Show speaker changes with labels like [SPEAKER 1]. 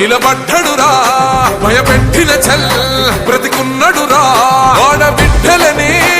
[SPEAKER 1] నిలబడ్డడురా భయపెట్టిన చెల్ల